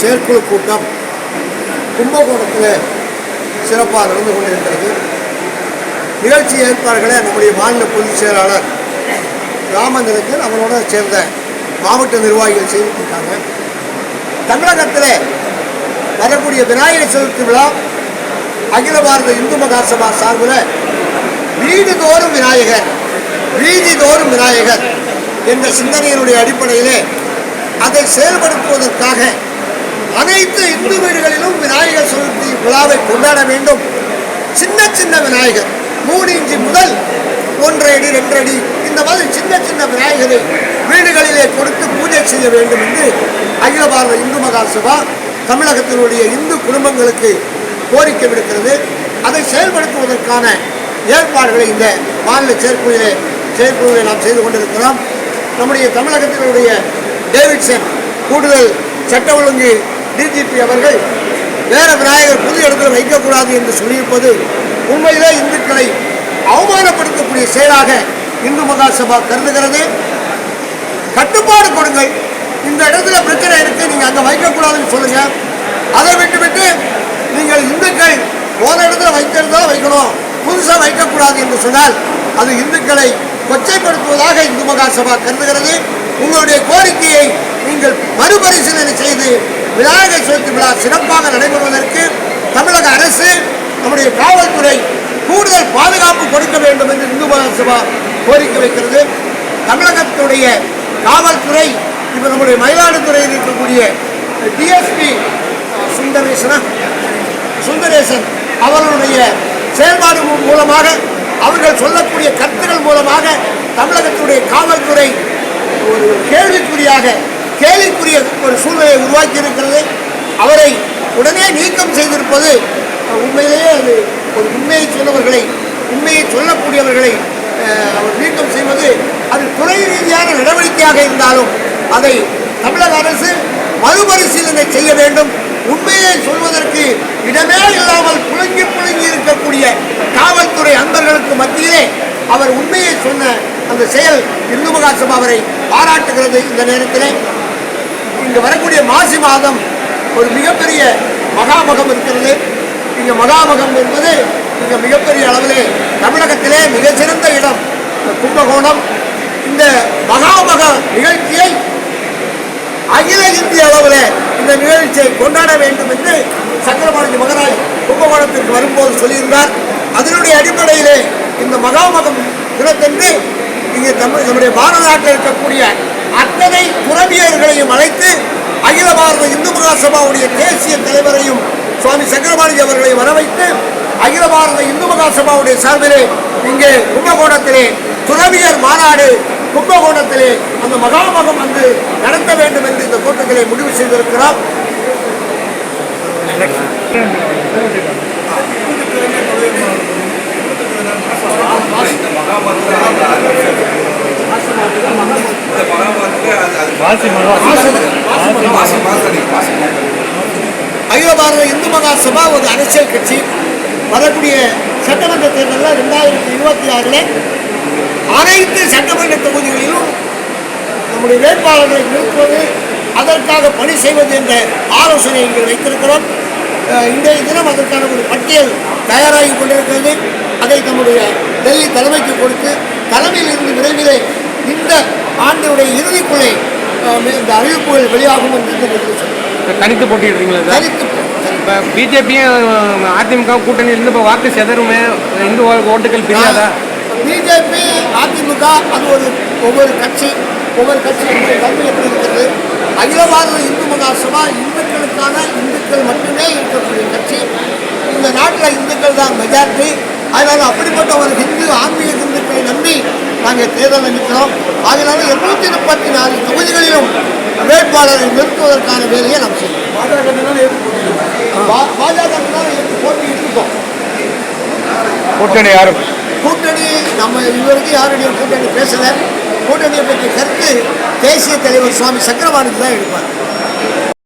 செயற்குழு கூட்டம் கும்பகோணத்தில் சிறப்பாக நடந்து கொண்டிருக்கிறது. நிகழ்ச்சி ஏற்பாடுகளை நம்முடைய மாநில பொதுச் செயலாளர் ராமந்திரத்தில் அவரோட சேர்ந்த மாவட்ட நிர்வாகிகள் செய்திருக்காங்க. தமிழகத்தில் வரக்கூடிய விநாயகர் சதுர்த்தி விழா அகில பாரத இந்து மகாசபா சார்பில் வீடுதோறும் விநாயகர் வீதிதோறும் விநாயகர் என்ற சிந்தனையினுடைய அடிப்படையிலே அதை செயல்படுத்துவதற்காக அனைத்து இந்து வீடுகளிலும் விநாயகர் சதுர்த்தி விழாவை கொண்டாட வேண்டும். சின்ன சின்ன விநாயகர் மூணு இன்ச்சு முதல் ஒன்றரை அடி ரெண்டரை அடி இந்த மாதிரி சின்ன சின்ன விநாயகரை வீடுகளிலே கொடுத்து பூஜை செய்ய வேண்டும் என்று அகில பாரத இந்து மகாசபா தமிழகத்தினுடைய இந்து குடும்பங்களுக்கு கோரிக்கை விடுக்கிறது. அதை செயல்படுத்துவதற்கான ஏற்பாடுகளை இந்த மாநில செயற்குழுவிலே செயற்குழுவை நாம் செய்து கொண்டிருக்கிறோம். நம்முடைய தமிழகத்தினுடைய டேவிட்சன் கூடுதல் சட்ட ஒழுங்கு டிஜிபி அவர்கள் வேற விநாயகர் புது இடத்துல வைக்கக்கூடாது என்று சொல்லியிருப்பது உண்மையிலே இந்துக்களை அவமானப்படுத்தக்கூடிய செயலாக இந்து மகா சபா கருதுகிறது. கட்டுப்பாடு கொடுங்கள். இந்த இடத்துல பிரச்சனை இருக்கு நீங்க அங்க வைக்கக்கூடாதுன்னு சொல்லுங்க. அதை விட்டுவிட்டு நீங்கள் இந்துக்கள் போன இடத்துல வைக்கிறதா வைக்கணும். புதுசா வைக்கக்கூடாது என்று சொன்னால் அது இந்துக்களை கொச்சைப்படுத்துவதாக இந்து மகாசபா கருதுகிறது. உங்களுடைய கோரிக்கையை நீங்கள் மறுபரிசீலனை செய்து விநாயகர் சதுர்த்தி விழா சிறப்பாக நடைபெறுவதற்கு தமிழக அரசு நம்முடைய காவல்துறை கூடுதல் பாதுகாப்பு கொடுக்க வேண்டும் என்று இந்து மகாசபா கோரிக்கை வைக்கிறது. தமிழகத்துடைய காவல்துறை இப்போ நம்முடைய மயிலாடுதுறையில் இருக்கக்கூடிய டிஎஸ்பி சுந்தரேசனா சுந்தரேசன் அவர்களுடைய செயல்பாடு மூலமாக அவர்கள் சொல்லக்கூடிய கருத்துக்கள் மூலமாக தமிழகத்துடைய காவல்துறை ஒரு கேள்விக்குறியாக கேள்விக்குரிய ஒரு சூழ்நிலையை உருவாக்கி இருக்கிறது அவரை உடனே நீக்கம் செய்திருப்பது உண்மையிலேயே அது ஒரு உண்மையை சொன்னவர்களை உண்மையை சொல்லக்கூடியவர்களை அவர் நீக்கம் செய்வது அது துறை ரீதியான நடவடிக்கையாக இருந்தாலும் அதை தமிழக அரசு மறுபரிசீலனை செய்ய வேண்டும். உண்மையை சொல்வதற்கு இடமே இல்லாமல் புழுங்கி புழுங்கி இருக்கக்கூடிய காவல்துறை அன்பர்களுக்கு மத்தியிலே அவர் உண்மையை சொன்ன அந்த செயல் இந்து மகாசபா அவரை பாராட்டுகிறது இந்த நேரத்திலே. இங்கே வரக்கூடிய மாசி மாதம் ஒரு மிகப்பெரிய மகாமகம் இருக்கிறது. இங்க மகாமகம் என்பது இங்க மிகப்பெரிய அளவிலே தமிழகத்திலே மிகச்சிறந்த இடம். இந்த கும்பகோணம் இந்த மகாமக நிகழ்ச்சியை அகில இந்திய அளவில் இந்த நிகழ்ச்சியை கொண்டாட வேண்டும் என்று சக்கரபாணி மகராஜ் கும்பகோணத்திற்கு வரும்போது சொல்லியிருந்தார். அதனுடைய அடிப்படையிலே இந்த மகாமகம் தினத்தன்று இங்கே தமிழ் நம்முடைய பாரத நாட்டில் இருக்கக்கூடிய அத்தனை துறவியர்களையும் அழைத்து அகில பாரத இந்து மகாசபாவுடைய தேசிய தலைவரையும் சுவாமி சக்கரபாணிஜி அவர்களை வரவைத்து அகில பாரத இந்து மகாசபாவுடைய சார்பிலே இங்கே கும்பகோணத்திலே துறவியர் மாநாடு கும்பகோணத்திலே அந்த மகாமகம் வந்து நடத்த வேண்டும் என்று இந்த கூட்டத்திலே முடிவு செய்திருக்கிறார். அகில பாரத இந்து மகாசபா ஒரு அரசியல் கட்சி வரக்கூடிய சட்டமன்ற தேர்தலில் ரெண்டாயிரத்தி இருபத்தி ஆறில் அனைத்து சட்டமன்ற தொகுதிகளிலும் நம்முடைய வேட்பாளர்களை நிறுத்துவது அதற்காக பணி செய்வது என்ற ஆலோசனை இங்கே வைத்திருக்கிறோம். இன்றைய தினம் அதற்கான ஒரு பட்டியல் தயாராகி கொண்டிருக்கிறது. அதை நம்முடைய டெல்லி தலைமைக்கு கொடுத்து தலைமையில் இருந்து விரைவிலே இந்த ஆண்டினுடைய இறுதிக்குள்ளே இந்த அறிவிப்புகள் வெளியாகும் என்று. தனித்து போட்டிடுறீங்களா சார்? இப்போ பிஜேபியும் அதிமுக கூட்டணி இருந்து இப்போ வாக்கு செதறுமே இந்து ஓட்டுகள் பிரியாதா? பிஜேபி அதிமுக அது ஒரு ஒவ்வொரு கட்சி ஒவ்வொரு கட்சியினுடைய தன்மை எப்படி இருக்கிறது? அகில பாரத இந்து மகாசபா இந்துக்களுக்கான இந்துக்கள் மட்டுமே இருக்கக்கூடிய கட்சி. இந்த நாட்டில் இந்துக்கள் தான் மெஜாரிட்டி அதனால் அப்படிப்பட்ட ஒரு ஹிந்து ஆன்மீக இந்துக்களை நம்பி நாங்கள் தேர்தல் நிற்கிறோம் அதனால இருநூத்தி முப்பத்தி நாலு தொகுதிகளிலும் வேட்பாளரை நிறுத்துவதற்கான வேலையை நாம் செய்வோம். பா- பாஜக போட்டி இருக்கோம் கூட்டணி யாரும் கூட்டணி நம்ம இதுவரைக்கும் யாருடைய கூட்டணி பேசல. கூட்டணியை பற்றி கருத்து தேசிய தலைவர் சுவாமி சக்கரவாணிக்கு தான் எடுப்பார்.